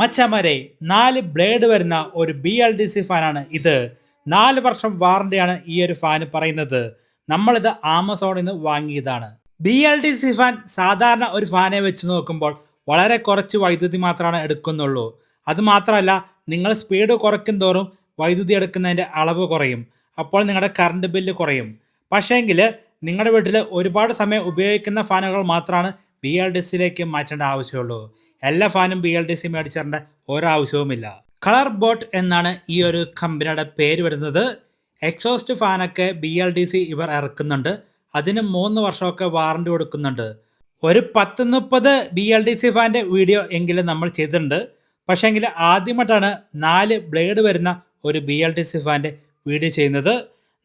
മച്ചമരെ നാല് ബ്ലേഡ് വരുന്ന ഒരു ബി എൽ ഡി സി ഫാനാണ് ഇത്. നാല് വർഷം വാറണ്ടിയാണ് ഈ ഒരു ഫാന് പറയുന്നത്. നമ്മളിത് ആമസോണിൽ നിന്ന് വാങ്ങിയതാണ്. B L D C fan സാധാരണ ഒരു ഫാനെ വെച്ച് നോക്കുമ്പോൾ വളരെ കുറച്ച് വൈദ്യുതി മാത്രമാണ് എടുക്കുന്നുള്ളൂ. അത് മാത്രമല്ല നിങ്ങൾ സ്പീഡ് കുറയ്ക്കും തോറും വൈദ്യുതി എടുക്കുന്നതിന്റെ അളവ് കുറയും. അപ്പോൾ നിങ്ങളുടെ കറണ്ട് ബില്ല് കുറയും. പക്ഷേങ്കിൽ നിങ്ങളുടെ വീട്ടിൽ ഒരുപാട് സമയം ഉപയോഗിക്കുന്ന ഫാനുകൾ മാത്രമാണ് ബി എൽ ഡി സിയിലേക്ക് മാറ്റേണ്ട ആവശ്യമുള്ളൂ. എല്ലാ ഫാനും ബി എൽ ഡി സി മേടിച്ചേണ്ട ഒരാവശ്യവുമില്ല. കളർ ബോട്ട് എന്നാണ് ഈ ഒരു കമ്പനിയുടെ പേര് വരുന്നത്. എക്സോസ്റ്റ് ഫാനൊക്കെ ബി എൽ ഡി സി ഇവർ ഇറക്കുന്നുണ്ട്. അതിന് മൂന്ന് വർഷമൊക്കെ വാറണ്ടി കൊടുക്കുന്നുണ്ട്. ഒരു പത്ത് മുപ്പത് ബി എൽ ഡി സി ഫാന്റെ വീഡിയോ എങ്കിലും നമ്മൾ ചെയ്തിട്ടുണ്ട്. പക്ഷേങ്കിൽ ആദ്യമായിട്ടാണ് നാല് ബ്ലേഡ് വരുന്ന ഒരു ബി എൽ ഡി സി ഫാന്റെ വീഡിയോ ചെയ്യുന്നത്.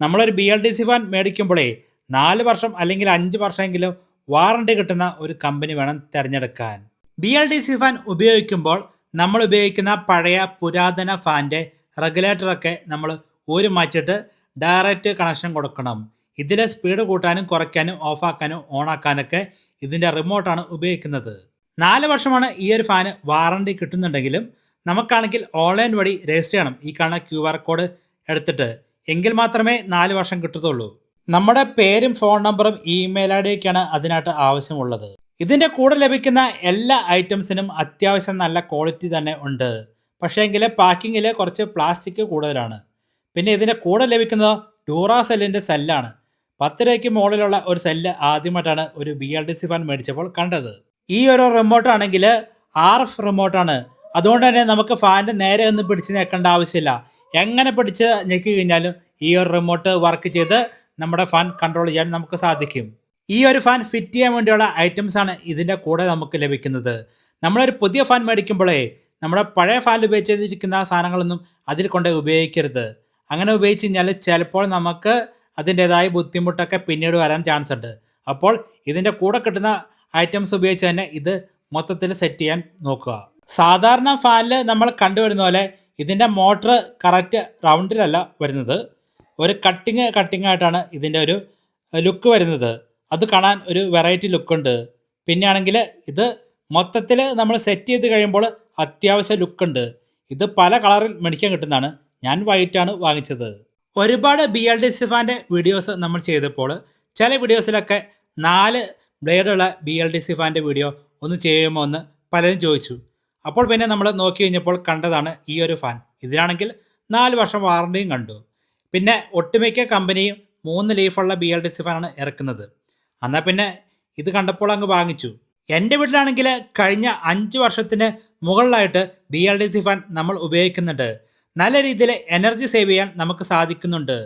നമ്മളൊരു B L D C fan മേടിക്കുമ്പോഴേ നാല് വർഷം അല്ലെങ്കിൽ അഞ്ച് വർഷമെങ്കിലും വാറണ്ടി കിട്ടുന്ന ഒരു കമ്പനി വേണം തിരഞ്ഞെടുക്കാൻ. B L D C fan ഉപയോഗിക്കുമ്പോൾ നമ്മൾ ഉപയോഗിക്കുന്ന പഴയ പുരാതന ഫാന്റെ റെഗുലേറ്ററൊക്കെ നമ്മൾ ഊരി മാറ്റിയിട്ട് ഡയറക്റ്റ് കണക്ഷൻ കൊടുക്കണം. ഇതിലെ സ്പീഡ് കൂട്ടാനും കുറയ്ക്കാനും ഓഫാക്കാനും ഓണാക്കാനൊക്കെ ഇതിന്റെ റിമോട്ടാണ് ഉപയോഗിക്കുന്നത്. നാല് വർഷമാണ് ഈ ഒരു ഫാന് വാറണ്ടി കിട്ടുന്നുണ്ടെങ്കിലും നമുക്കാണെങ്കിൽ ഓൺലൈൻ വഴി രജിസ്റ്റർ ചെയ്യണം. ഈ കാണുന്ന ക്യു കോഡ് എടുത്തിട്ട്. എങ്കിൽ മാത്രമേ നാല് വർഷം കിട്ടത്തുള്ളൂ. നമ്മുടെ പേരും ഫോൺ നമ്പറും ഇമെയിൽ ഐ ഡിയൊക്കെയാണ് അതിനായിട്ട് ആവശ്യമുള്ളത്. ഇതിന്റെ കൂടെ ലഭിക്കുന്ന എല്ലാ ഐറ്റംസിനും അത്യാവശ്യം നല്ല ക്വാളിറ്റി തന്നെ ഉണ്ട്. പക്ഷേ പക്ഷേങ്കിൽ പാക്കിങ്ങിൽ കുറച്ച് പ്ലാസ്റ്റിക് കൂടുതലാണ്. പിന്നെ ഇതിന്റെ കൂടെ ലഭിക്കുന്നത് ഡൂറാസെല്ലിന്റെ സെല്ലാണ് പത്ത് രൂപയ്ക്ക് മുകളിലുള്ള ഒരു സെല്ല് ആദ്യമായിട്ടാണ് ഒരു B L D C fan മേടിച്ചപ്പോൾ കണ്ടത്. ഈ ഒരു റിമോട്ട് ആണെങ്കിൽ ആർ എഫ് റിമോട്ടാണ് അതുകൊണ്ട് തന്നെ നമുക്ക് ഫാനിന്റെ നേരെ ഒന്നും പിടിച്ച് ഞെക്കേണ്ട ആവശ്യമില്ല. എങ്ങനെ പിടിച്ച് ഞെക്കി കഴിഞ്ഞാലും ഈ ഒരു റിമോട്ട് വർക്ക് ചെയ്ത് നമ്മുടെ ഫാൻ കൺട്രോൾ ചെയ്യാൻ നമുക്ക് സാധിക്കും. ഈ ഒരു ഫാൻ ഫിറ്റ് ചെയ്യാൻ വേണ്ടിയുള്ള ഐറ്റംസ് ആണ് ഇതിന്റെ കൂടെ നമുക്ക് ലഭിക്കുന്നത്. നമ്മളൊരു പുതിയ ഫാൻ മേടിക്കുമ്പോഴേ നമ്മുടെ പഴയ ഫാൻ ഉപയോഗിച്ചിരിക്കുന്ന സാധനങ്ങളൊന്നും അതിൽ കൊണ്ട് ഉപയോഗിക്കരുത്. അങ്ങനെ ഉപയോഗിച്ച് കഴിഞ്ഞാൽ ചിലപ്പോൾ നമുക്ക് അതിന്റെതായ ബുദ്ധിമുട്ടൊക്കെ പിന്നീട് വരാൻ ചാൻസ് ഉണ്ട്. അപ്പോൾ ഇതിന്റെ കൂടെ കിട്ടുന്ന ഐറ്റംസ് ഉപയോഗിച്ച് തന്നെ ഇത് മൊത്തത്തിൽ സെറ്റ് ചെയ്യാൻ നോക്കുക. സാധാരണ ഫാനിൽ നമ്മൾ കണ്ടുവരുന്ന പോലെ ഇതിന്റെ മോട്ടർ കറക്റ്റ് റൗണ്ടിലല്ല വരുന്നത്. ഒരു കട്ടിങ് കട്ടിങ് ആയിട്ടാണ് ഇതിന്റെ ഒരു ലുക്ക് വരുന്നത്. അത് കാണാൻ ഒരു വെറൈറ്റി ലുക്കുണ്ട് പിന്നെയാണെങ്കിൽ ഇത് മൊത്തത്തിൽ നമ്മൾ സെറ്റ് ചെയ്ത് കഴിയുമ്പോൾ അത്യാവശ്യം ലുക്കുണ്ട് ഇത് പല കളറിൽ മേടിക്കാൻ കിട്ടുന്നതാണ്. ഞാൻ വൈറ്റാണ് വാങ്ങിച്ചത്. ഒരുപാട് ബി എൽ ഡി സിഫാന്റെ വീഡിയോസ് നമ്മൾ ചെയ്തപ്പോൾ ചില വീഡിയോസിലൊക്കെ നാല് ബ്ലേഡുള്ള ബി എൽ ഡി സിഫാന്റെ വീഡിയോ ഒന്ന് ചെയ്യുമോ എന്ന് പലരും ചോദിച്ചു. അപ്പോൾ പിന്നെ നമ്മൾ നോക്കി കഴിഞ്ഞപ്പോൾ കണ്ടതാണ് ഈ ഒരു ഫാൻ ഇതിനാണെങ്കിൽ നാല് വർഷം വാറണ്ടിയും കണ്ടു. പിന്നെ ഒട്ടുമിക്ക കമ്പനിയും മൂന്ന് ലീഫുള്ള ബി എൽ ഡി സി ഫാനാണ് ഇറക്കുന്നത്. എന്നാൽ പിന്നെ ഇത് കണ്ടപ്പോൾ അങ്ങ് വാങ്ങിച്ചു. എന്റെ വീട്ടിലാണെങ്കിൽ കഴിഞ്ഞ അഞ്ച് വർഷത്തിന് മുകളിലായിട്ട് B L D C fan നമ്മൾ ഉപയോഗിക്കുന്നുണ്ട്. നല്ല രീതിയിൽ എനർജി സേവ് ചെയ്യാൻ നമുക്ക് സാധിക്കുന്നുണ്ട്.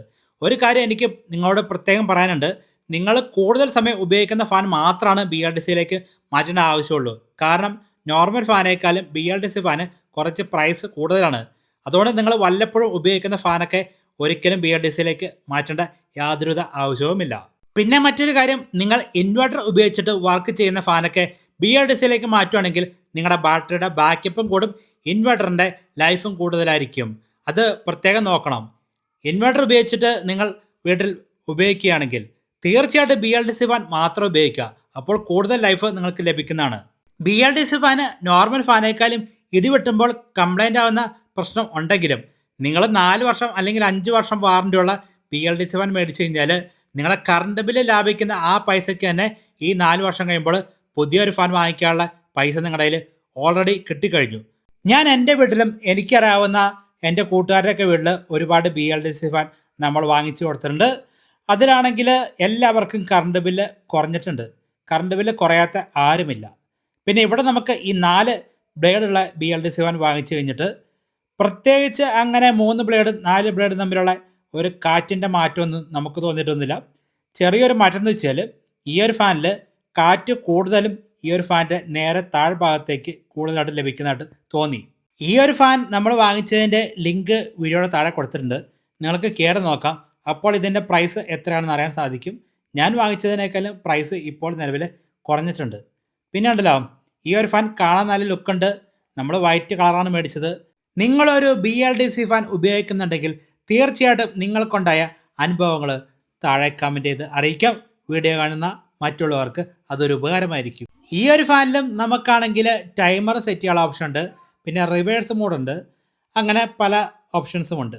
ഒരു കാര്യം എനിക്ക് നിങ്ങളോട് പ്രത്യേകം പറയാനുണ്ട്. നിങ്ങൾ കൂടുതൽ സമയം ഉപയോഗിക്കുന്ന ഫാൻ മാത്രമാണ് ബി എൽ ഡി സിയിലേക്ക് മാറ്റേണ്ട ആവശ്യമുള്ളൂ. കാരണം നോർമൽ ഫാനേക്കാളും ബി എൽ ഡി സി ഫാന് കുറച്ച് പ്രൈസ് കൂടുതലാണ്. അതുകൊണ്ട് നിങ്ങൾ വല്ലപ്പോഴും ഉപയോഗിക്കുന്ന ഫാനൊക്കെ ഒരിക്കലും ബി എൽ ഡി സിയിലേക്ക് മാറ്റേണ്ട യാതൊരുവിധ ആവശ്യവുമില്ല. പിന്നെ മറ്റൊരു കാര്യം നിങ്ങൾ ഇൻവെർട്ടർ ഉപയോഗിച്ചിട്ട് വർക്ക് ചെയ്യുന്ന ഫാനൊക്കെ ബി എൽ ഡി സിയിലേക്ക് മാറ്റുവാണെങ്കിൽ നിങ്ങളുടെ ബാറ്ററിയുടെ ബാക്കപ്പും കൂടും ഇൻവെർട്ടറിന്റെ ലൈഫും കൂടുതലായിരിക്കും. അത് പ്രത്യേകം നോക്കണം. ഇൻവെർട്ടർ ഉപയോഗിച്ചിട്ട് നിങ്ങൾ വീട്ടിൽ ഉപയോഗിക്കുകയാണെങ്കിൽ തീർച്ചയായിട്ടും B L D C fan മാത്രം ഉപയോഗിക്കുക. അപ്പോൾ കൂടുതൽ ലൈഫ് നിങ്ങൾക്ക് ലഭിക്കുന്നതാണ്. ബി എൽ ഡി സി ഫാന് നോർമൽ ഫാനേക്കാളും ഇടിവെട്ടുമ്പോൾ കംപ്ലൈന്റ് ആവുന്ന പ്രശ്നം ഉണ്ടെങ്കിലും നിങ്ങൾ നാല് വർഷം അല്ലെങ്കിൽ അഞ്ച് വർഷം വാറണ്ടിയുള്ള P L D C fan മേടിച്ച് കഴിഞ്ഞാൽ നിങ്ങളെ കറണ്ട് ബില്ല് ലാഭിക്കുന്ന ആ പൈസയ്ക്ക് തന്നെ ഈ നാല് വർഷം കഴിയുമ്പോൾ പുതിയൊരു ഫാൻ വാങ്ങിക്കാനുള്ള പൈസ നിങ്ങളുടെ കയ്യിൽ ഓൾറെഡി കിട്ടിക്കഴിഞ്ഞു. ഞാൻ എന്റെ വീട്ടിലും എനിക്കറിയാവുന്ന എന്റെ കൂട്ടുകാരുടെയൊക്കെ വീട്ടിൽ ഒരുപാട് B L D C fan നമ്മൾ വാങ്ങിച്ചു കൊടുത്തിട്ടുണ്ട്. അതിലാണെങ്കിൽ എല്ലാവർക്കും കറണ്ട് ബില്ല് കുറഞ്ഞിട്ടുണ്ട്. കറണ്ട് ബില്ല് കുറയാത്ത ആരുമില്ല. പിന്നെ ഇവിടെ നമുക്ക് ഈ നാല് ബ്ലേഡുള്ള B L D C fan വാങ്ങിച്ചു കഴിഞ്ഞിട്ട് പ്രത്യേകിച്ച് അങ്ങനെ മൂന്ന് ബ്ലേഡ് നാല് ബ്ലേഡ് തമ്മിലുള്ള ഒരു കാറ്റിന്റെ മാറ്റമൊന്നും നമുക്ക് തോന്നിയിട്ടൊന്നുമില്ല. ചെറിയൊരു മാറ്റം എന്ന് വെച്ചാൽ ഈ ഒരു ഫാനിൽ കാറ്റ് കൂടുതലും ഈ ഒരു ഫാനിന്റെ നേരെ താഴ്ഭാഗത്തേക്ക് കൂടുതലായിട്ട് ലഭിക്കുന്നതായിട്ട് തോന്നി. ഈ ഒരു ഫാൻ നമ്മൾ വാങ്ങിച്ചതിന്റെ ലിങ്ക് വീഡിയോയുടെ താഴെ കൊടുത്തിട്ടുണ്ട്. നിങ്ങൾക്ക് കയറി നോക്കാം. അപ്പോൾ ഇതിന്റെ പ്രൈസ് എത്രയാണെന്ന് അറിയാൻ സാധിക്കും. ഞാൻ വാങ്ങിച്ചതിനേക്കാളും പ്രൈസ് ഇപ്പോൾ നിലവിൽ കുറഞ്ഞിട്ടുണ്ട്. പിന്നെ ഉണ്ടല്ലോ ഈ ഒരു ഫാൻ കാണാൻ നല്ല ലുക്കുണ്ട് നമ്മൾ വൈറ്റ് കളറാണ് മേടിച്ചത്. നിങ്ങളൊരു B L D C fan ഉപയോഗിക്കുന്നുണ്ടെങ്കിൽ തീർച്ചയായിട്ടും നിങ്ങൾക്കുണ്ടായ അനുഭവങ്ങൾ താഴെ കമന്റ് ചെയ്ത് അറിയിക്കാം. വീഡിയോ കാണുന്ന മറ്റുള്ളവർക്ക് അതൊരു ഉപകാരമായിരിക്കും. ഈ ഒരു ഫാനിലും നമുക്കാണെങ്കിൽ ടൈമർ സെറ്റ് ചെയ്യാനുള്ള ഓപ്ഷൻ ഉണ്ട്. പിന്നെ റിവേഴ്സ് മോഡുണ്ട് അങ്ങനെ പല ഓപ്ഷൻസും ഉണ്ട്.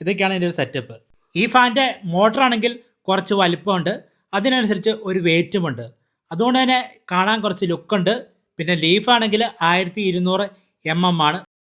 ഇതൊക്കെയാണ് ഇതിന്റെ ഒരു സെറ്റപ്പ് ഈ ഫാനിന്റെ മോട്ടറാണെങ്കിൽ കുറച്ച് വലിപ്പമുണ്ട്. അതിനനുസരിച്ച് ഒരു വെയിറ്റുമുണ്ട് അതുകൊണ്ട് തന്നെ കാണാൻ കുറച്ച് ലുക്കുണ്ട് പിന്നെ ലീഫാണെങ്കിൽ ആയിരത്തി ഇരുന്നൂറ് എം എം ആണ്.